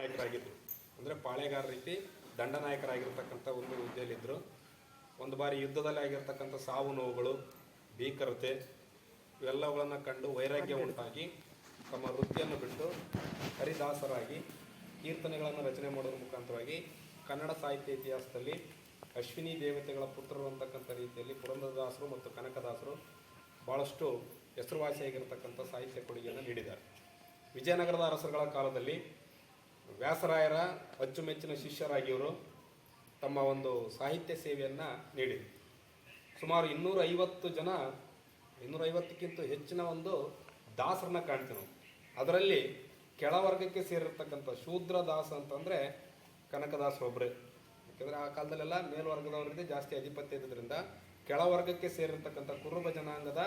ನಾಯಕರಾಗಿದ್ದರು ಅಂದರೆ ಪಾಳೆಗಾರ ರೀತಿ ದಂಡನಾಯಕರಾಗಿರ್ತಕ್ಕಂಥ ಒಂದು ಹುದ್ದೆಯಲ್ಲಿದ್ದರು ಒಂದು ಬಾರಿ ಯುದ್ಧದಲ್ಲಿ ಆಗಿರ್ತಕ್ಕಂಥ ಸಾವು ನೋವುಗಳು, ಭೀಕರತೆ, ಇವೆಲ್ಲವುಗಳನ್ನು ಕಂಡು ವೈರಾಗ್ಯ ಉಂಟಾಗಿ ತಮ್ಮ ವೃತ್ತಿಯನ್ನು ಬಿಟ್ಟು ಹರಿದಾಸರಾಗಿ ಕೀರ್ತನೆಗಳನ್ನು ರಚನೆ ಮಾಡೋದ್ರ ಮುಖಾಂತರವಾಗಿ ಕನ್ನಡ ಸಾಹಿತ್ಯ ಇತಿಹಾಸದಲ್ಲಿ ಅಶ್ವಿನಿ ದೇವತೆಗಳ ಪುತ್ರರು ಅಂತಕ್ಕಂಥ ರೀತಿಯಲ್ಲಿ ಪುರಂದರದಾಸರು ಮತ್ತು ಕನಕದಾಸರು ಭಾಳಷ್ಟು ಹೆಸರುವಾಸಿಯಾಗಿರ್ತಕ್ಕಂಥ ಸಾಹಿತ್ಯ ಕೊಡುಗೆಯನ್ನು ನೀಡಿದ್ದಾರೆ. ವಿಜಯನಗರದ ಅರಸರುಗಳ ಕಾಲದಲ್ಲಿ ವ್ಯಾಸರಾಯರ ಅಚ್ಚುಮೆಚ್ಚಿನ ಶಿಷ್ಯರಾಗಿ ಇವರು ತಮ್ಮ ಒಂದು ಸಾಹಿತ್ಯ ಸೇವೆಯನ್ನು ನೀಡಿದರು. ಸುಮಾರು ಇನ್ನೂರ ಐವತ್ತು ಜನ ಇನ್ನೂರ ಐವತ್ತಕ್ಕಿಂತ ಹೆಚ್ಚಿನ ಒಂದು ದಾಸರನ್ನ ಕಾಣ್ತೀವಿ ಅದರಲ್ಲಿ ಕೆಳವರ್ಗಕ್ಕೆ ಸೇರಿರ್ತಕ್ಕಂಥ ಶೂದ್ರ ದಾಸ ಅಂತಂದರೆ ಕನಕದಾಸರೊಬ್ಬರೇ ಯಾಕೆಂದರೆ ಆ ಕಾಲದಲ್ಲೆಲ್ಲ ಮೇಲ್ವರ್ಗದವರಿಗೆ ಜಾಸ್ತಿ ಅಧಿಪತ್ಯ ಇದ್ದರಿಂದ ಕೆಳವರ್ಗಕ್ಕೆ ಸೇರಿರ್ತಕ್ಕಂಥ ಕುರುಬ ಜನಾಂಗದ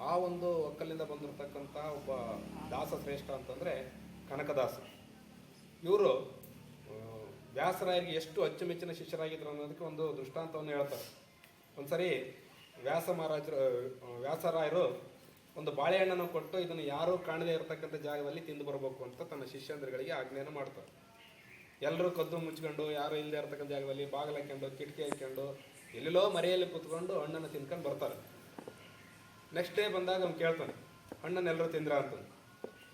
ಆ ಒಂದು ಒಕ್ಕಲಿಂದ ಬಂದಿರತಕ್ಕಂಥ ಒಬ್ಬ ದಾಸ ಶ್ರೇಷ್ಠ ಅಂತಂದರೆ ಕನಕದಾಸ. ಇವರು ವ್ಯಾಸರಾಯರಿಗೆ ಎಷ್ಟು ಅಚ್ಚುಮೆಚ್ಚಿನ ಶಿಷ್ಯರಾಗಿದ್ದರು ಅನ್ನೋದಕ್ಕೆ ಒಂದು ದೃಷ್ಟಾಂತವನ್ನು ಹೇಳ್ತಾರೆ. ಒಂದ್ಸರಿ ವ್ಯಾಸ ಮಹಾರಾಜರು ವ್ಯಾಸರಾಯರು ಒಂದು ಬಾಳೆಹಣ್ಣನ್ನು ಕೊಟ್ಟು ಇದನ್ನು ಯಾರೂ ಕಾಣದೇ ಇರತಕ್ಕಂಥ ಜಾಗದಲ್ಲಿ ತಿಂದು ಬರಬೇಕು ಅಂತ ತನ್ನ ಶಿಷ್ಯಂದ್ರಗಳಿಗೆ ಆಜ್ಞೆಯನ್ನು ಮಾಡ್ತಾರೆ. ಎಲ್ಲರೂ ಕದ್ದು ಮುಚ್ಕೊಂಡು, ಯಾರು ಇಲ್ಲದೆ ಇರತಕ್ಕಂಥ ಜಾಗದಲ್ಲಿ ಬಾಗಿಲು ಹಾಕ್ಕೊಂಡು ಕಿಟಕಿ ಹಾಕ್ಕೊಂಡು ಎಲ್ಲೆಲ್ಲೋ ಮರೆಯಲ್ಲಿ ಕೂತ್ಕೊಂಡು ಹಣ್ಣನ್ನು ತಿನ್ಕೊಂಡು ಬರ್ತಾರೆ. ನೆಕ್ಸ್ಟ್ ಡೇ ಬಂದಾಗ ಅವ್ನು ಕೇಳ್ತಾನೆ ಹಣ್ಣನ್ನು ಎಲ್ಲರೂ ತಿಂದ್ರ? ಅಂತ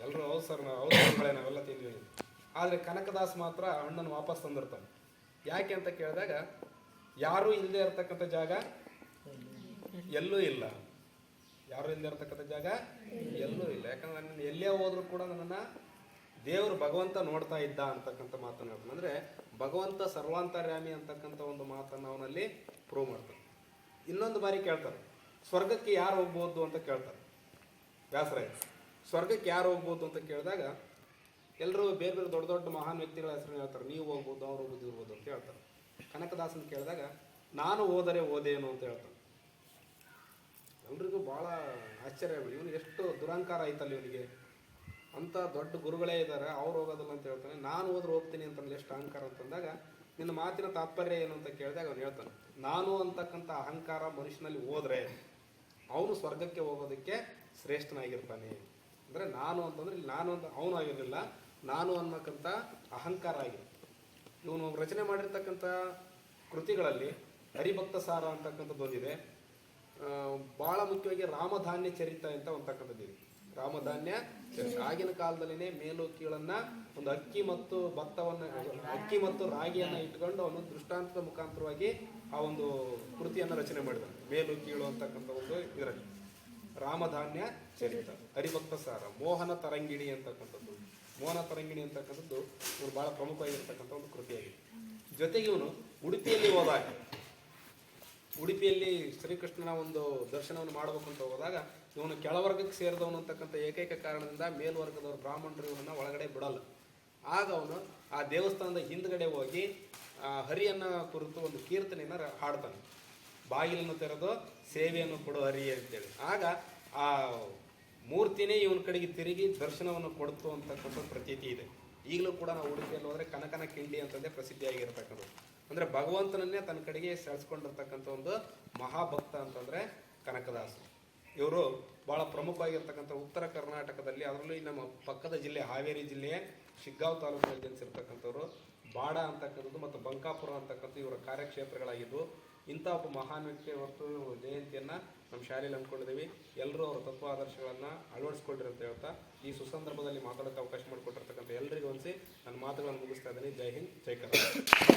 ಎಲ್ಲರೂ ಹೌದು ಸರ್, ನಾವು ಹೌದು ನಾವೆಲ್ಲ ತಿಂದ್ವಿ. ಆದರೆ ಕನಕದಾಸ್ ಮಾತ್ರ ಹಣ್ಣನ್ನು ವಾಪಸ್ ತಂದಿರ್ತಾನೆ. ಯಾಕೆ ಅಂತ ಕೇಳಿದಾಗ, ಯಾರೂ ಇಲ್ಲದೆ ಇರತಕ್ಕಂಥ ಜಾಗ ಎಲ್ಲೂ ಇಲ್ಲ. ಯಾರು ಇಲ್ಲದೆ ಇರತಕ್ಕಂಥ ಜಾಗ ಎಲ್ಲೂ ಇಲ್ಲ. ಯಾಕಂದ್ರೆ ನನ್ನ ಎಲ್ಲೇ ಹೋದ್ರೂ ಕೂಡ ನನ್ನನ್ನು ದೇವರು ಭಗವಂತ ನೋಡ್ತಾ ಇದ್ದ ಅಂತಕ್ಕಂಥ ಮಾತನ್ನು ಹೇಳ್ತಾನೆ. ಅಂದರೆ ಭಗವಂತ ಸರ್ವಾಂತರ್ಯಾಮಿ ಅಂತಕ್ಕಂಥ ಒಂದು ಮಾತನ್ನು ಅವನಲ್ಲಿ ಪ್ರೂವ್ ಮಾಡ್ತಾನೆ. ಇನ್ನೊಂದು ಬಾರಿ ಕೇಳ್ತಾರೆ, ಸ್ವರ್ಗಕ್ಕೆ ಯಾರು ಹೋಗ್ಬೋದು ಅಂತ ಕೇಳ್ತಾರೆ. ವ್ಯಾಸರಾಯ, ಸ್ವರ್ಗಕ್ಕೆ ಯಾರು ಹೋಗ್ಬೋದು ಅಂತ ಕೇಳಿದಾಗ ಎಲ್ಲರೂ ಬೇರೆ ಬೇರೆ ದೊಡ್ಡ ದೊಡ್ಡ ಮಹಾನ್ ವ್ಯಕ್ತಿಗಳ ಹೆಸರು ಹೇಳ್ತಾರೆ. ನೀವು ಹೋಗ್ಬೋದು, ಅವ್ರು ಹೋಗ್ಬೋದು ಇರ್ಬೋದು ಅಂತ ಹೇಳ್ತಾರೆ. ಕನಕದಾಸನ ಕೇಳಿದಾಗ, ನಾನು ಓದರೆ ಓದೇನು ಅಂತ ಹೇಳ್ತಾನೆ ಎಲ್ರಿಗೂ ಭಾಳ ಆಶ್ಚರ್ಯ ಆಗ್ಬಿಡಿ. ಇವನು ಎಷ್ಟು ದುರಂಕಾರ ಐತಲ್ಲ ಇವನಿಗೆ. ಅಂತ ದೊಡ್ಡ ಗುರುಗಳೇ ಇದ್ದಾರೆ ಅವ್ರು ಹೋಗೋದಿಲ್ಲ ಅಂತ ಹೇಳ್ತಾನೆ. ನಾನು ಹೋದ್ರೆ ಹೋಗ್ತೀನಿ ಅಂತಂದ್ರೆ ಎಷ್ಟು ಅಹಂಕಾರ ಅಂತಂದಾಗ ನಿನ್ನ ಮಾತಿನ ತಾತ್ಪರ್ಯ ಏನು ಅಂತ ಕೇಳಿದಾಗ ಅವ್ನು ಹೇಳ್ತಾನೆ, ನಾನು ಅಂತಕ್ಕಂಥ ಅಹಂಕಾರ ಮನುಷ್ಯನಲ್ಲಿ ಹೋದರೆ, ಅವನು ಸ್ವರ್ಗಕ್ಕೆ ಹೋಗೋದಕ್ಕೆ ಶ್ರೇಷ್ಠನಾಗಿರ್ತಾನೆ. ಅಂದರೆ, ನಾನು ಅಂತಂದ್ರೆ ನಾನು ಅಂತ, ಅವನು ಆಗಿರಲಿಲ್ಲ. ನಾನು ಅನ್ನಕ್ಕಂಥ ಅಹಂಕಾರ ಆಗಿದೆ ಇವನು ರಚನೆ ಮಾಡಿರ್ತಕ್ಕಂಥ ಕೃತಿಗಳಲ್ಲಿ ಹರಿಭಕ್ತ ಸಾರ ಅಂತಕ್ಕಂಥದ್ದು ಒಂದಿದೆ. ಆ, ಬಹಳ ಮುಖ್ಯವಾಗಿ ರಾಮಧಾನ್ಯ ಚರಿತ ಅಂತ ಅಂತಕ್ಕಂಥದ್ದಿದೆ ರಾಮಧಾನ್ಯ ಆಗಿನ ಕಾಲದಲ್ಲಿನೇ ಮೇಲು ಕೀಳನ್ನ ಒಂದು ಅಕ್ಕಿ ಮತ್ತು ಭತ್ತವನ್ನ ಅಕ್ಕಿ ಮತ್ತು ರಾಗಿಯನ್ನ ಇಟ್ಕೊಂಡು ಅವನು ದೃಷ್ಟಾಂತದ ಮುಖಾಂತರವಾಗಿ ಆ ಒಂದು ಕೃತಿಯನ್ನ ರಚನೆ ಮಾಡಿದ. ಮೇಲು ಕೀಳು ಅಂತಕ್ಕಂಥ ಒಂದು ಇದರಲ್ಲಿ. ರಾಮಧಾನ್ಯ ಚರಿತ ಹರಿಭಕ್ತ ಸಾರ ಮೋಹನ ತರಂಗಿಣಿ ಅಂತಕ್ಕಂಥದ್ದು. ಮೋಹನ ತರಂಗಿಣಿ ಅಂತಕ್ಕಂಥದ್ದು ಇವರು ಬಹಳ ಪ್ರಮುಖವಾಗಿರ್ತಕ್ಕಂಥ ಒಂದು ಕೃತಿಯಾಗಿದೆ. ಜೊತೆಗೆ ಇವನು ಉಡುಪಿಯಲ್ಲಿ ಹೋದಾಗ, ಉಡುಪಿಯಲ್ಲಿ ಶ್ರೀಕೃಷ್ಣನ ಒಂದು ದರ್ಶನವನ್ನು ಮಾಡಬೇಕು ಅಂತ ಹೋದಾಗ ಇವನು ಕೆಳವರ್ಗಕ್ಕೆ ಸೇರಿದವನು ಅಂತಕ್ಕಂಥ ಏಕೈಕ ಕಾರಣದಿಂದ ಮೇಲ್ವರ್ಗದವರು ಬ್ರಾಹ್ಮಣರು ಇವನನ್ನು ಒಳಗಡೆ ಬಿಡಲ್ಲ. ಆಗ ಅವನು ಆ ದೇವಸ್ಥಾನದ ಹಿಂದ್ಗಡೆ ಹೋಗಿ, ಆ ಹರಿಯನ್ನ ಕುರಿತು ಒಂದು ಕೀರ್ತನೆಯನ್ನ ಹಾಡ್ತಾನೆ. ಬಾಗಿಲನ್ನು ತೆರೆದು ಸೇವೆಯನ್ನು ಕೊಡು ಹರಿ ಅಂತೇಳಿ. ಆಗ ಆ ಮೂರ್ತಿನೇ ಇವನ ಕಡೆಗೆ ತಿರುಗಿ ದರ್ಶನವನ್ನು ಕೊಡ್ತು ಅಂತಕ್ಕಂಥ ಪ್ರತೀತಿ ಇದೆ. ಈಗಲೂ ಕೂಡ ನಾವು ಉಡುಪಿಯಲ್ಲಿ ಹೋದರೆ ಕನಕನ ಕಿಂಡಿ ಅಂತಂದೇ ಪ್ರಸಿದ್ಧಿಯಾಗಿರ್ತಕ್ಕಂಥದ್ದು. ಅಂದ್ರೆ ಭಗವಂತನನ್ನೇ ತನ್ನ ಕಡೆಗೆ ಸೆಳೆಸ್ಕೊಂಡಿರ್ತಕ್ಕಂಥ ಒಂದು ಮಹಾಭಕ್ತ ಅಂತಂದ್ರೆ ಕನಕದಾಸ ಇವರು ಬಹಳ ಪ್ರಮುಖವಾಗಿರ್ತಕ್ಕಂಥ ಉತ್ತರ ಕರ್ನಾಟಕದಲ್ಲಿ, ಅದರಲ್ಲೂ ನಮ್ಮ ಪಕ್ಕದ ಜಿಲ್ಲೆ ಹಾವೇರಿ ಜಿಲ್ಲೆಯ ಶಿಗ್ಗಾಂವ್ ತಾಲೂಕಿನಲ್ಲಿ ಜನಿಸಿರ್ತಕ್ಕಂಥವ್ರು. ಬಾಡ ಅಂತಕ್ಕಂಥದ್ದು ಮತ್ತು ಬಂಕಾಪುರ ಅಂತಕ್ಕಂಥ ಇವರ ಕಾರ್ಯಕ್ಷೇತ್ರಗಳಾಗಿದ್ದು ಇಂಥ ಒಬ್ಬ ಮಹಾನ್ ವ್ಯಕ್ತಿ ಹೊರತು ಜಯಂತಿಯನ್ನು ನಮ್ಮ ಶಾಲೆಯಲ್ಲಿ ಅಂದ್ಕೊಂಡಿದ್ದೀವಿ ಎಲ್ಲರೂ ಅವರ ತತ್ವ ಆದರ್ಶಗಳನ್ನು ಅಳವಡಿಸ್ಕೊಳ್ರಿ ಅಂತ ಹೇಳ್ತಾ ಈ ಸುಸಂದರ್ಭದಲ್ಲಿ ಮಾತಾಡೋಕ್ಕೆ ಅವಕಾಶ ಮಾಡಿಕೊಟ್ಟಿರ್ತಕ್ಕಂಥ ಎಲ್ಲರಿಗೂ ಒಂದು ನನ್ನ ಮಾತುಗಳನ್ನು ಮುಗಿಸ್ತಾ ಇದ್ದೀನಿ. ಜೈ ಹಿಂದ್, ಜೈ ಕರ್ನಾಟಕ.